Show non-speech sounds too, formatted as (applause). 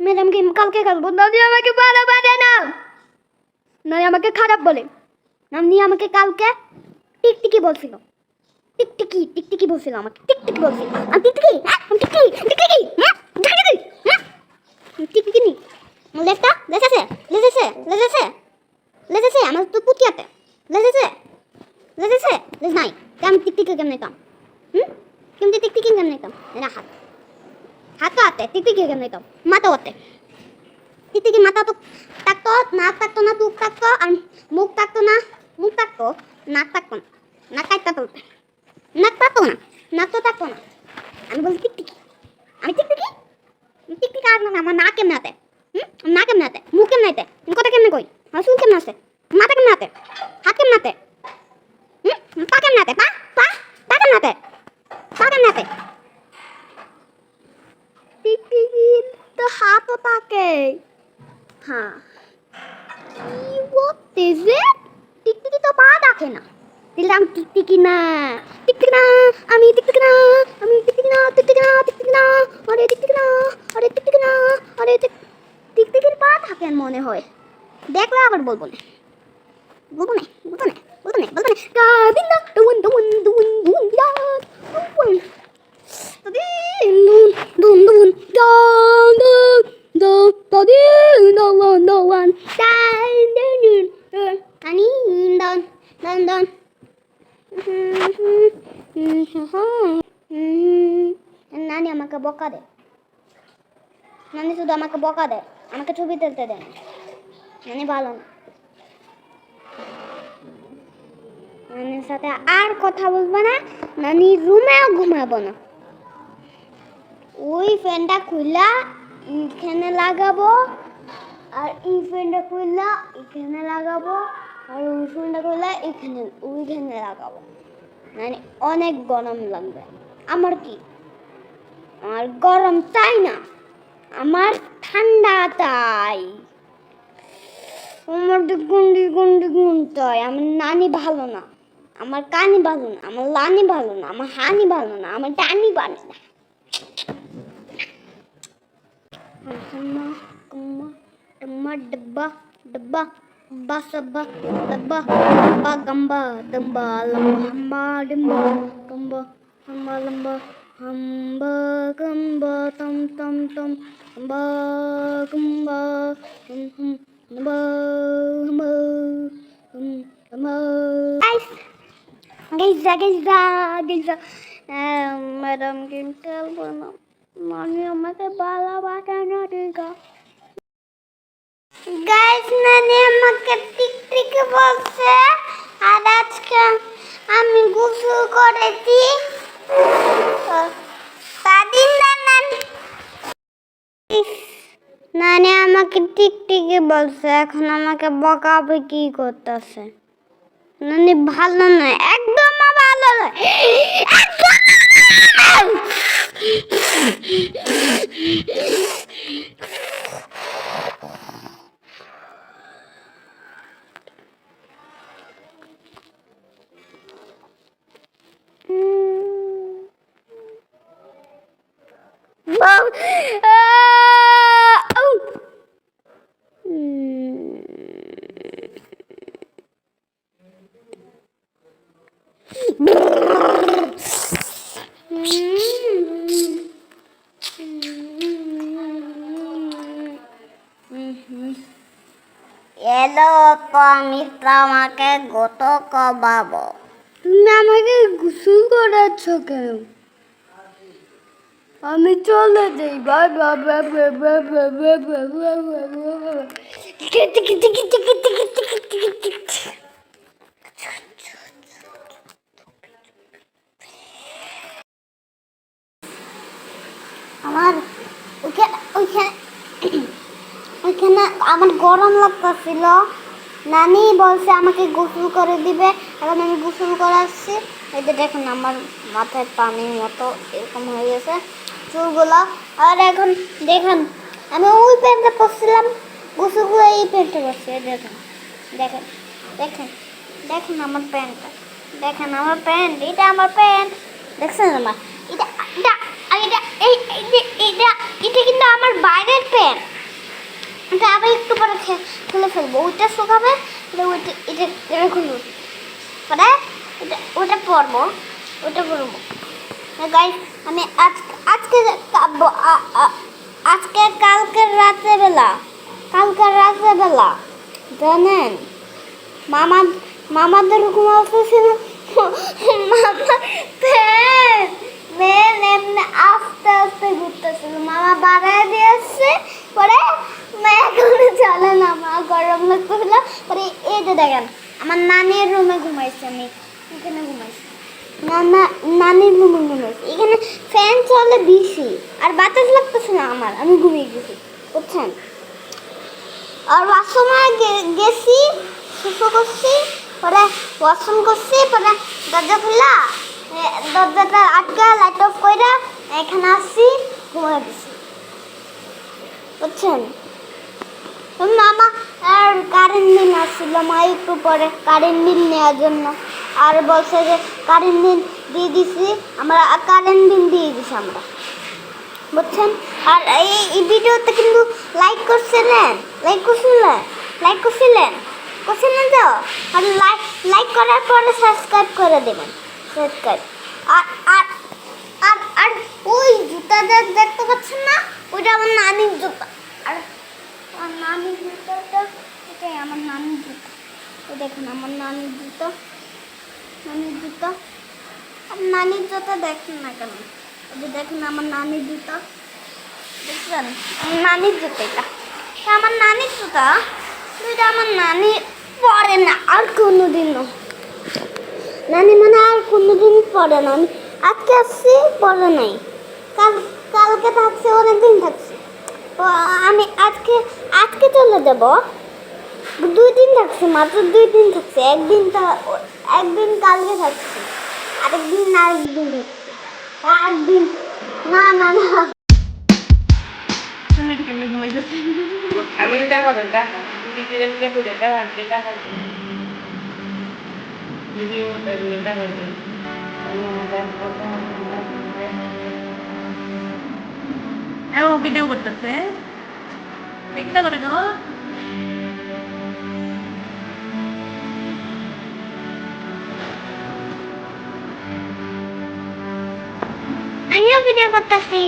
ম্যাডামকে কালকে খেলব নানি আমাকে ভালো বানে না। নানি আমাকে খারাপ বলে। নানি আমাকে কালকে টিকটিকি বলছিল। টিকটিকি টিকটিকি বলছিল আমাকে, টিকটিকি বলছিল। আমি টিকটিকি হ্যাঁ আমি টিকটিকি টিকটিকি হ্যাঁ টিকটিকি হ্যাঁ টিকটিকি নি, লেজটা, লেজ আছে লেজ আছে, লেজ ಇತ್ತಿಗೆ ಗಂದೈತವು ಮಾತಾವತ್ತೆ ಇತ್ತಿಗೆ ಮಾತಾತು ತಾಕ್ತೋ ನಾಕ್ ತಾಕ್ತೋನ ತೂಕ್ ತಾಕ್ತೋ ಮೂಗ್ ತಾಕ್ತೋನ ಮೂಗ್ ತಾಕ್ತೋ ನಾಕ್ ತಾಕ್ತೋನ ನಾಕ್ ತಾಕ್ತಾತ নাক পাতো না নাক তো থাকতো না আমি বলছি টিকটিকি আমি টিকটিকি টিকটিকি আর না আমার নাক কেমন হাতে হ্যাঁ। কি বলতেছে? টিকটিকি তো পা দেখে না। দিলাম টিকটিকি না টিকটিকি না, আমি টিকটিকি না, আমি টিকটিকি না টিকটিকি না টিকটিকি না, আরে টিকটিকি না, আরে টিকটিকি না, আরে টিকটিকির পা থাকে মনে হয়। দেখলে আবার বলব না। বলব না বলব না বলব না বলব না। গাবিন না দুন দুন দুন দুন দা দুন Dun dun dun dun dun dun (laughs) নানি, আমাকে বকা নানি, শুধু আমাকে বকা আমাকে ছবি দেয় নানি, ভালো না। নানির সাথে আর কথা বলব না। নানি রুমেও ঘুমাবো না। ওই ফ্যানটা খুললা এখানে লাগাবো, আর এই ফ্যানটা খুললা এখানে লাগাবো, আর ওই ফ্যানটা খুললা এখানে ওইখানে লাগাবো। মানে অনেক গরম লাগবে। আমার কি? আমার গরম চাই না। আমার ঠান্ডা চাই। আমার গুন্ডি গুন্ডি গুন আমার নানি ভালো না। আমার কানি ভালো না। আমার লানি ভালো না। আমার হানি ভালো না। আমার টানি ভালো না। Sama kema dema deba deba ba saba deba ba gamba demba lamba hamba demba gamba hamba lamba hamba gamba tam tam tam hamba gamba hum hum hamba hamba hum hamba guys Geza, geza, geza. Madam Gintel বলো মানে আমাকে বালা বাটানো দিগা guys নানি আমাকে টিকটিকি বলছে, আর আজকে আমি গোসল করেছি। নানান নানি আমাকে টিকটিকি বলছে, এখন আমাকে বকাবে কি করতেছে। নানি ভালো নয় একদম ভালো নয় আমি তোমাকে গত কমাবো তুমি আমাকে গোসল করাচ্ছ কেন আমি চলে যাই আমার ওইখানে ওইখানে আমার গরম লাগতেছিল নানি বলছে আমাকে গোসল করে দিবে। এখন আমি গোসল করাচ্ছি। এই যে দেখুন, আমার মাথায় পানির মতো এরকম হয়ে গেছে চুলগুলো। আর এখন দেখেন, আমি ওই প্যান্টে পরছিলাম গোসল করে এই প্যান্টে পরছি দেখেন দেখেন দেখেন দেখেন আমার প্যান্টটা, দেখেন আমার প্যান্ট, এটা আমার প্যান্ট, দেখছেন আমার এটা এটা এটা এটা এটা কিন্তু আমার বাইরের প্যান্ট। আবার একটু পরে খুলে ফেলব। ওইটা শুকাবে এটা খুলবো। পরে এটা ওটা পরবো। ওটা পরবো। গাইস আমি আজ আজকে আজকে কালকের রাতের বেলা কালকের রাতের বেলা, জানেন মামা মামাদের ঘুমাতে ছিল মামা মেন এমনি আস্তে আস্তে ঘুরতেছিল। মামা বাড়ায় দিয়েছে, পরে মা এখনও চলে না, মা গরম লাগতেছিল পরে এই যে দেখেন, আমার নানির রুমে ঘুমাইছি আমি। এখানে ঘুমাইছি। নানা নানির রুমে ঘুমাইছি। এখানে ফ্যান চলে বেশি আর বাতাস লাগতেছে না আমার, আমি ঘুমিয়ে গেছি, বুঝছেন? আর গে- গেছি, শুশু করছি, পরে ওয়াশরুম করছি, পরে দরজা খুললা দরজাটা আটকা লাইট অফ কইরা এখানে আসছি ঘুমিয়ে গেছি। বুঝছেন? মামা আর কারেন্ট বিল আসছিল, মা একটু পরে কারেন্ট বিল নেওয়ার জন্য। আর বলছে যে কারেন্ট বিল দিয়ে দিছি, আমরা কারেন্ট বিল দিয়ে দিছি আমরা। বুঝছেন? আর এই ভিডিওতে কিন্তু লাইক করছিলেন লাইক করছিলেন লাইক করছিলেন করছিলেন তো? আর লাইক লাইক করার পরে সাবস্ক্রাইব করে দেবেন সাবস্ক্রাইব আর আর আর আর ওই জুতাটা দেখতে পাচ্ছেন না? ওইটা আমার নানির জুতা। আর আমার নানির জুতাটা এটাই আমার নানির জুতা ওই দেখুন, আমার নানির জুতা নানির জুতা আর নানির জুতা দেখেন না কেন? দেখুন, আমার নানির জুতা দেখছেন নানির জুতা এটা। আমার নানির জুতা এটা আমার নানি পরে না, আর কোনো দিনও নানি মানে আর কোনো দিন পরে না আজকে আসছি পরে নাই। কাল কালকে থাকছে অনেক দিন থাকছে। তো আমি আজকে আজকে চলে যাব। দুই দিন থাকছে মাত্র দুই দিন থাকছে। একদিন তা- একদিন কালকে থাকছে আরেকদিন আরেকদিন থাকছে। একদিন না না না। আমি টাকা? টাকা টাকা টাকা এমন ভিডিও করতেছে। ভিডিও করে গো? ভিডিও করতেছি।